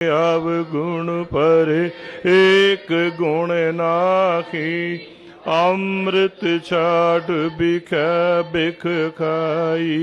अवगुण पर एक गुण नाखी अमृत छाट बिख बिख खाई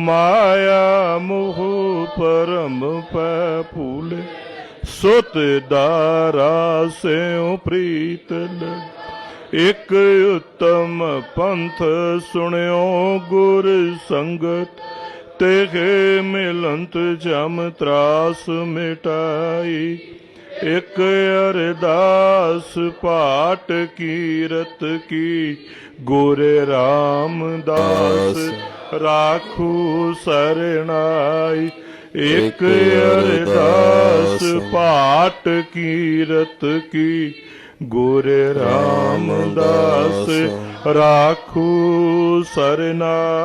माया मोह परम फूल सुत दारा से प्रीत एक उत्तम पंथ सुनो गुर संगत ਤੇਗੇ ਮਿਲੰਤ ਜਮ ਤਰਾਸ ਮਿਟਾਈ। ਇਕ ਅਰਦਾਸ ਪਾਟ ਕੀਰਤ ਕੀ ਗੁਰੇ ਰਾਮਦਾਸ ਰਾਖੂ ਸਰਣਾਈ। ਇਕ ਅਰਦਾਸ ਪਾਟ ਕੀਰਤ ਕੀ ਗੁਰੇ ਰਾਮਦਾਸ ਰਾਖੂ ਸਰਨਾਈ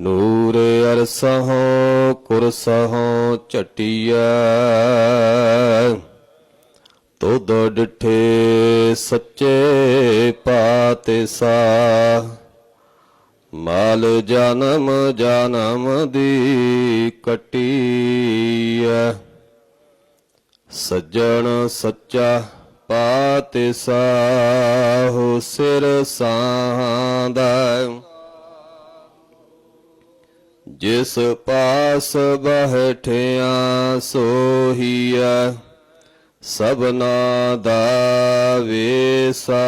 ਨੂਰ ਅਰਸਹੋਂ, ਕੁਰਸਹੋਂ ਝਟਿਐ। ਤੁਧ ਡਿਠੇ ਸੱਚੇ ਪਾਤੇ ਸਾ ਮਾਲ ਜਨਮ ਜਨਮ ਦੀ ਕਟੀਐ। ਸੱਜਣ ਸੱਚਾ ਪਾਤੇ ਸਾਹੋ ਸਿਰ ਸਾਂਦਾ ਜਿਸ ਪਾਸ ਬਹਿਠਿਆ ਸੋਹੀਐ, ਸਭਨਾ ਦਾ ਵੇਸਾ।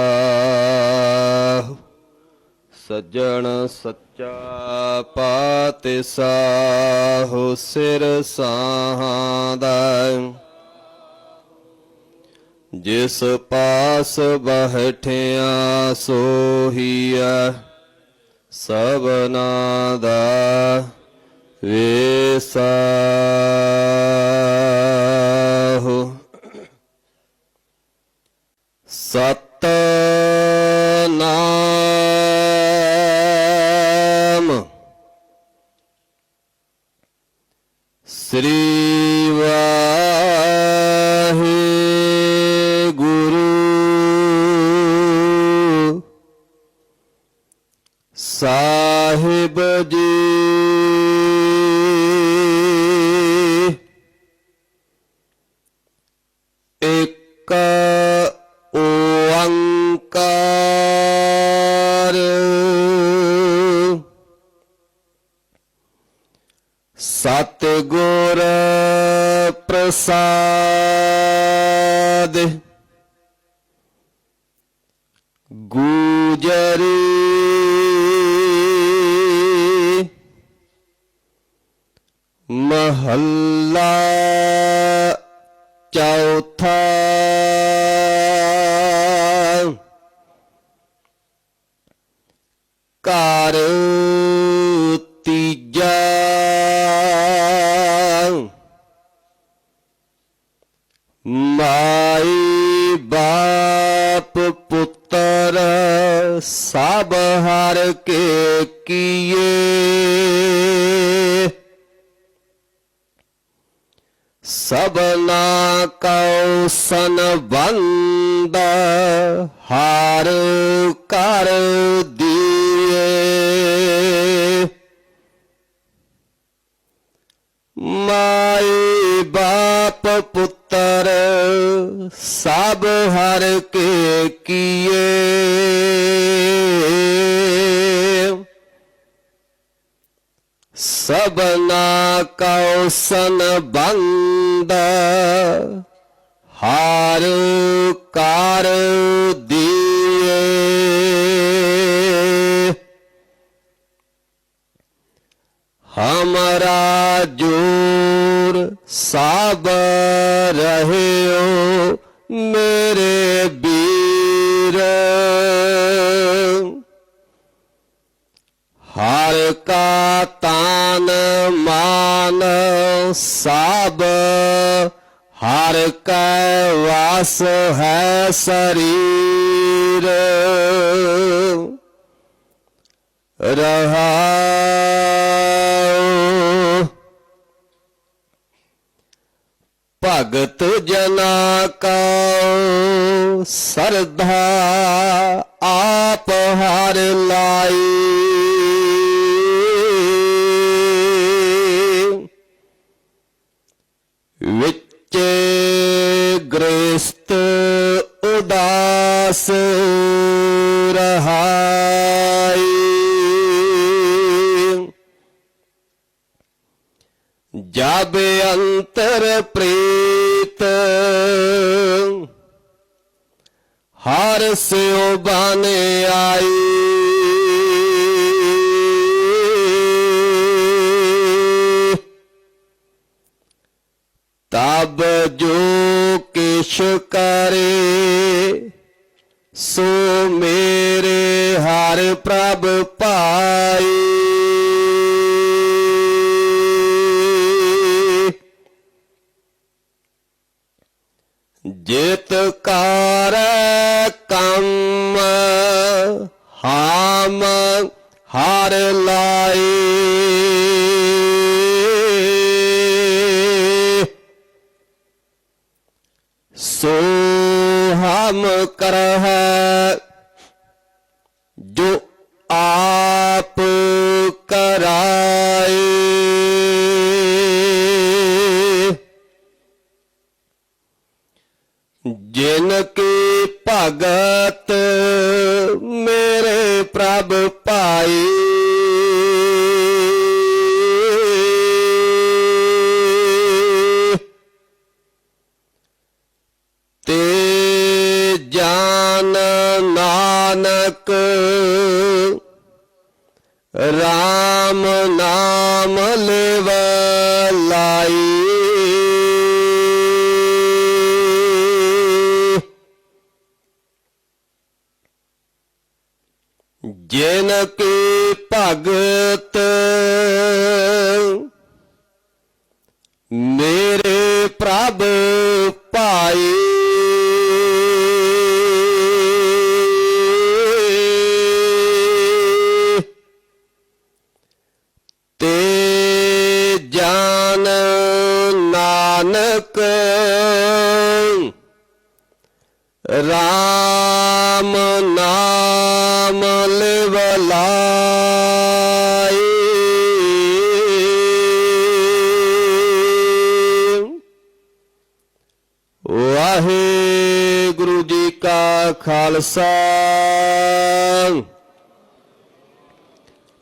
ਸੱਜਣ ਸੱਚਾ ਪਾਤੇ ਸਾਹੋ ਸਿਰ ਸਾਹਾਦਾ ਜਿਸ ਪਾਸ ਬਹਿਠਿਆ ਸੋਹੀਐ, ਸਭਨਾ ਦਾ ਸਤਿਗੁਰ ਪ੍ਰਸਾਦ ਗੂਜਰੀ ਸਬਨਾ ਕਉ ਸੰਬੰਧ ਹਾਰ ਕਰ ਦੀਏ। ਮਾਈ ਬਾਪ ਪੁੱਤਰ ਸਭ ਹਰ ਕੇ ਕੀਏ। ਸਬਨਾ ਕਉ ਬੰਦ ਹਾਰ ਕਾਰ ਦੀਏ। ਹਮਰਾ ਜੋਰ ਸਭ ਰਹਿਓ ਮੇਰੇ ਵੀਰ। ਹਰ ਕਾ ਸਭ ਹਰ ਕੈ ਵਾਸ ਹੈ ਸਰੀਰ। ਰਹਾਉ। ਭਗਤ ਜਨਾ ਕਾ ਸਰਧਾ ਆਪ ਹਰ ਲਾਈ। ਵਿੱਚ ਗ੍ਰਸਤ ਉਦਾਸ ਰਹਾਈ। ਜਬ ਅੰਤਰ ਪ੍ਰੀਤ ਹਰ ਸਿਉ ਬਨ ਆਈ। ਮੇਰੇ ਹਰ ਪ੍ਰਭ ਪਾਈ ਜਿਤ ਕਾਰ ਕੰਮ ਹਾਮ ਹਰ ਲਾਈ ਜਿਨ ਕੀ ਭਗਤ ਮੇਰੇ ਪ੍ਰਭ ਭਾਈ। ਤੇ ਜਾਨ ਨਾਨਕ ਰਾਮ ਨਾਮ ਲਿਵ ਲਾਈ। ਜਿਨ ਕੀ ਭਗਤ ਮੇਰੇ ਪ੍ਰਭ ਖਾਲਸਾ।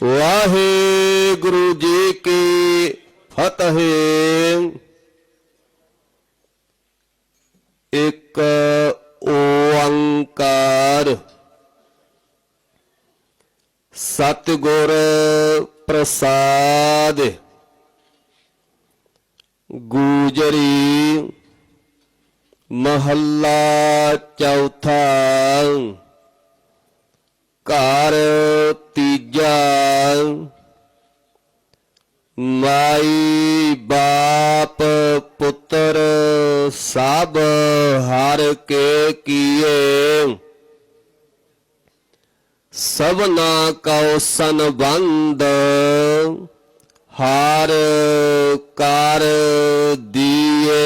ਵਾਹਿਗੁਰੂ ਜੀ ਕੀ ਫਤਿਹ। ਇੱਕ ਓੰਕਾਰ। ਸਤਿਗੁਰ ਪ੍ਰਸਾਦ। ਮਹੱਲਾ ਚੌਥਾ ਘਰ ਤੀਜਾ ਮਾਈ ਬਾਪ ਪੁੱਤਰ ਸਭ ਹਰ ਕੇ ਕੀਏ। ਸਭਨਾ ਕਉ ਸੰਬੰਧ ਹਰ ਕਰ ਦੀਏ।